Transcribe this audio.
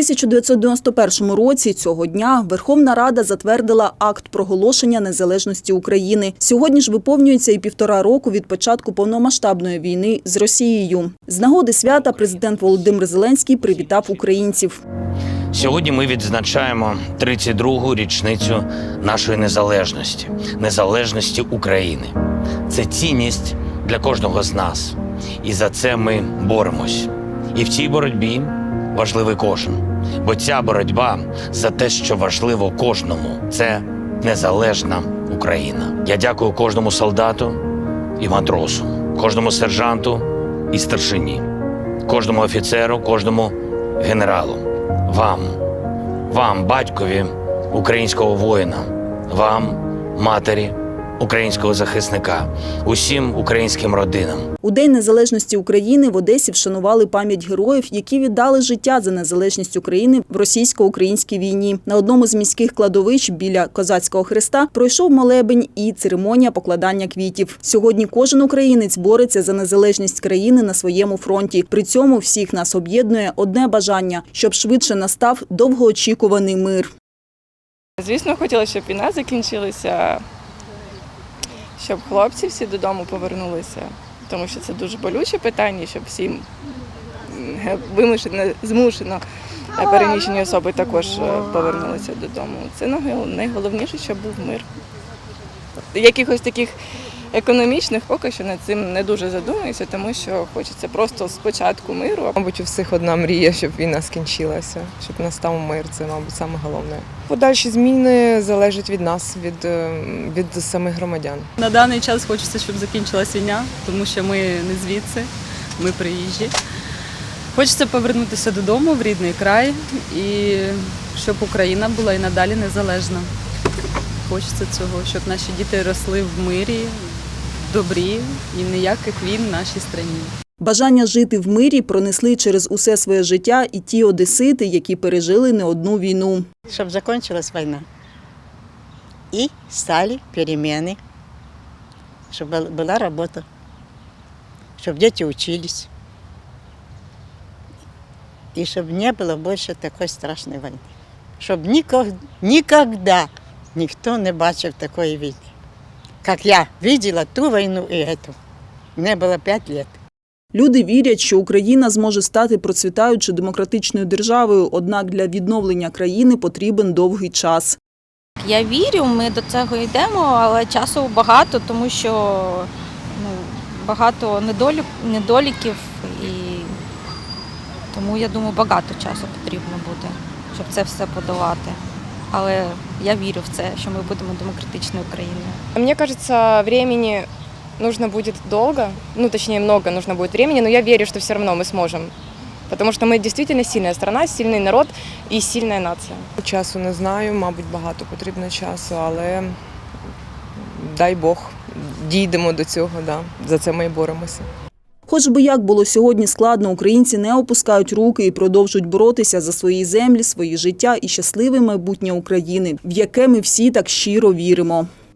1991 році цього дня Верховна Рада затвердила акт проголошення незалежності України. Сьогодні ж виповнюється і півтора року від початку повномасштабної війни з Росією. З нагоди свята президент Володимир Зеленський привітав українців. Сьогодні ми відзначаємо 32-гу річницю нашої незалежності, незалежності України. Це цінність для кожного з нас, і за це ми боремось. І в цій боротьбі важливий кожен, бо ця боротьба за те, що важливо кожному, це незалежна Україна. Я дякую кожному солдату і матросу, кожному сержанту і старшині, кожному офіцеру, кожному генералу, вам, вам, батькові українського воїна, вам, матері українського захисника, усім українським родинам. У День незалежності України в Одесі вшанували пам'ять героїв, які віддали життя за незалежність України в російсько-українській війні. На одному з міських кладовищ біля козацького хреста пройшов молебень і церемонія покладання квітів. Сьогодні кожен українець бореться за незалежність країни на своєму фронті. При цьому всіх нас об'єднує одне бажання, щоб швидше настав довгоочікуваний мир. Звісно, хотіла, щоб війна закінчилася, щоб хлопці всі додому повернулися, тому що це дуже болюче питання, щоб всі вимушено, змушено е, переміщені особи також е, повернулися додому. Це найгол- найголовніше, щоб був мир. Якихось таких економічних поки що над цим не дуже задумуюся, тому що хочеться просто спочатку миру, Мабуть, у всіх одна мрія, щоб війна скінчилася, щоб настав мир. Це, мабуть, саме головне. Подальші зміни залежать від нас, від, е, від самих громадян. На даний час хочеться, щоб закінчилась війна, тому що ми не звідси, ми приїжджі. Хочеться повернутися додому в рідний край і щоб Україна була і надалі незалежна. Хочеться цього, щоб наші діти росли в мирі, добрі і ніяких війн в нашій країні. Бажання жити в мирі пронесли через усе своє життя і ті одесити, які пережили не одну війну. чтобы закончилась война. И стали перемены, чтобы был- была работа, чтобы дети учились. И чтобы не было больше такой страшной войны. Чтобы никогда, никогда никто не бачив такої війни. Как я видела ту войну и эту. Мне было пять лет. Люди вірять, що Україна зможе стати процвітаючою демократичною державою, однак для відновлення країни потрібен довгий час. Я вірю, ми до цього йдемо, але часу багато, тому що ну, багато недолік, недоліків і тому я думаю, багато часу потрібно буде, щоб це все подолати Але я вірю в це, що ми будемо демократичною країною. Мне кажется, времени нужно будет долго, ну точнее много нужно будет времени, но я верю, что все равно мы сможем. Потому что мы действительно сильная страна, сильный народ и сильная нация. Часу не знаю, мабуть, багато потрібно часу, але дай Бог, дійдемо до цього, да. за це ми і боремося. Хоч би як було сьогодні складно, українці не опускають руки і продовжують боротися за свої землі, свої життя і щасливе майбутнє України, в яке ми всі так щиро віримо.